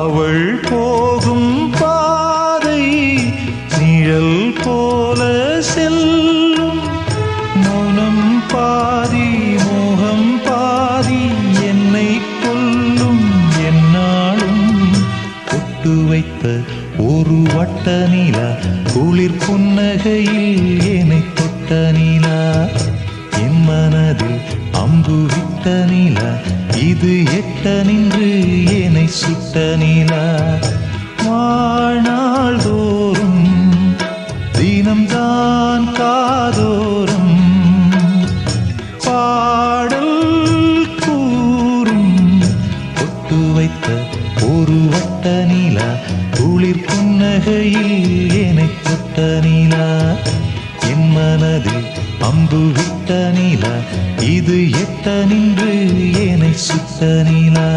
அவள் போகும் பாதை நிழல் போல செல்லும். மௌனம் பாதி மோகம் பாதி என்னை கொல்லும். என்னாலும் கொட்டு வைத்த ஒரு வட்ட நிலா. குளிர் புன்னகையில் என்னை தொட்ட நிலா. என் மனதில் அம்பு விட்ட நிலா. இது எட்ட நின்று என்னை சுட்ட நிலா வாழ்நாள் தோறும் தினம்தான் காதோறும் பாடல் கூறும் ஒட்டு வைத்த ஒரு வட்ட நிலா குளிர் புன்னகையில் என தொட்ட நிலா. என் மனதில் அம்பு விட்ட நிலா இது எட்ட நின்று என்னை சுத்த நிலா.